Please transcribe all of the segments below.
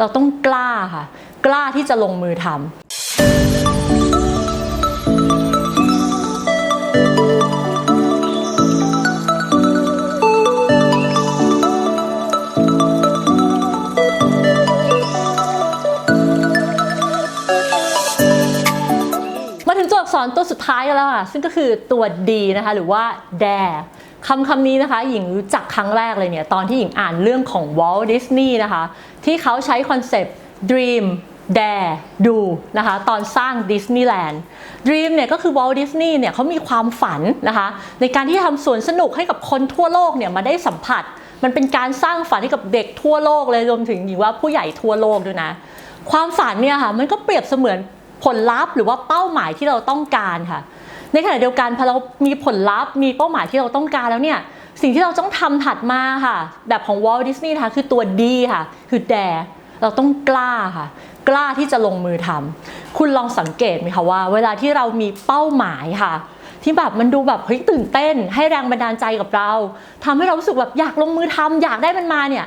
เราต้องกล้าค่ะ กล้าที่จะลงมือทำมาถึงตัวอักษรตัวสุดท้ายแล้วค่ะ ซึ่งก็คือตัว D นะคะ หรือว่า dare คำคำนี้นะคะหญิงรู้จักครั้งแรกเลยเนี่ยตอนที่หญิงอ่านเรื่องของ Walt Disney นะคะที่เขาใช้คอนเซปต์ dream dare do นะคะตอนสร้าง Disneyland Dream เนี่ยก็คือ Walt Disney เนี่ยเขามีความฝันนะคะในการที่ทำสวนสนุกให้กับคนทั่วโลกเนี่ยมาได้สัมผัส มันเป็นการสร้างฝันให้กับเด็กทั่วโลกเลยรวมถึงหญิงว่าผู้ใหญ่ทั่วโลกด้วยนะความฝันเนี่ยค่ะมันก็เปรียบเสมือนผลลัพธ์หรือว่าเป้าหมายที่เราต้องการค่ะ ในขณะเดียวกันพอเรามีผลลัพธ์มีเป้าหมายที่เราต้องการแล้วเนี่ยสิ่งที่เราต้องทำถัดมาค่ะ แบบของ Walt Disney นะคะคือตัว D ค่ะ คือ dare เราต้องกล้าค่ะ กล้าที่จะลงมือทำคุณลองสังเกตไหมคะว่า เวลาที่เรามีเป้าหมายค่ะ ที่แบบมันดูแบบเฮ้ยตื่นเต้น ให้แรงบันดาลใจกับเราทำให้เรารู้สึกแบบอยากลงมือทำอยากได้มันมาเนี่ย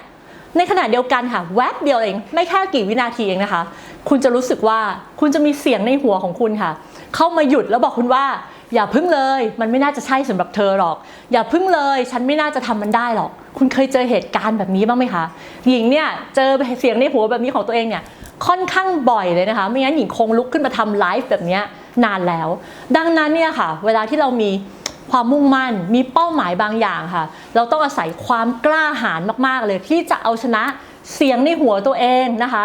ในขณะเดียวกันค่ะแวบเดียวเองไม่แค่กี่วินาทีเองนะคะ คุณจะรู้สึกว่าคุณจะมีเสียงในหัวของคุณค่ะ เข้ามาหยุดแล้วบอกคุณว่า อย่าพึ่งเลย มันไม่น่าจะใช่สำหรับเธอหรอก อย่าพึ่งเลย ฉันไม่น่าจะทำมันได้หรอก คุณเคยเจอเหตุการณ์แบบนี้บ้างไหมคะหญิงเนี่ยเจอเสียงในหัวแบบนี้ของตัวเองเนี่ยค่อนข้างบ่อยเลยนะคะ ไม่งั้นหญิงคงลุกขึ้นมาทำไลฟ์แบบนี้นานแล้ว ดังนั้นเนี่ยค่ะ เวลาที่เรามี ความมุ่งมั่น มีเป้าหมายบางอย่างค่ะ เราต้องอาศัยความกล้าหาญมากๆ เลยที่จะเอาชนะเสียงในหัวตัวเองนะคะ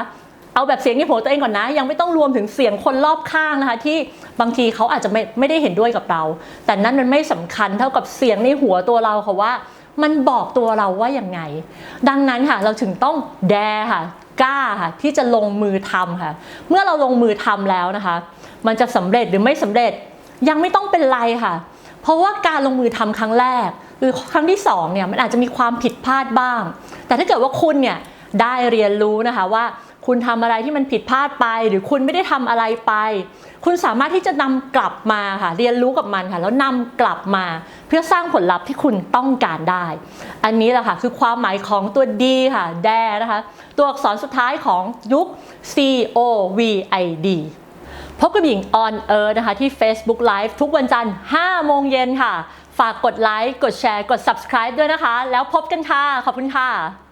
เอาแบบเสียงในหัวตัวเองก่อนนะ ยังไม่ต้องรวมถึงเสียงคนรอบข้างนะคะ ที่บางทีเขาอาจจะไม่ไม่ได้เห็นด้วยกับเรา แต่นั่นมันไม่สำคัญเท่ากับเสียงในหัวตัวเราค่ะว่า มันบอกตัวเราว่าอย่างไง ดังนั้นค่ะเราถึงต้องแดค่ะกล้าค่ะที่จะลงมือทำค่ะ เมื่อเราลงมือทำแล้วนะคะ มันจะสำเร็จหรือไม่สำเร็จยังไม่ต้องเป็นไรค่ะ เพราะว่าการลงมือทำครั้งแรก หรือครั้งที่สองเนี่ยมันอาจจะมีความผิดพลาดบ้าง แต่ถ้าเกิดว่าคุณเนี่ยได้เรียนรู้นะคะว่าคุณทำอะไรที่มันผิดพลาดไป หรือคุณไม่ได้ทำอะไรไป คุณสามารถที่จะนำกลับมาค่ะเรียนรู้กับมันค่ะแล้วนำกลับมาเพื่อสร้างผลลัพธ์ที่คุณต้องการได้ อันนี้แหละค่ะคือความหมายของตัวดีค่ะแดนะคะ ตัวอักษรสุดท้ายของยุค C O V I D พบกับหญิงออนเอิร์นะคะที่ Facebook Live ทุกวันจันทร์5โมงเย็นค่ะ ฝากกดไลค์ กดแชร์ กด subscribe ด้วยนะคะ แล้วพบกันค่ะ ขอบคุณค่ะ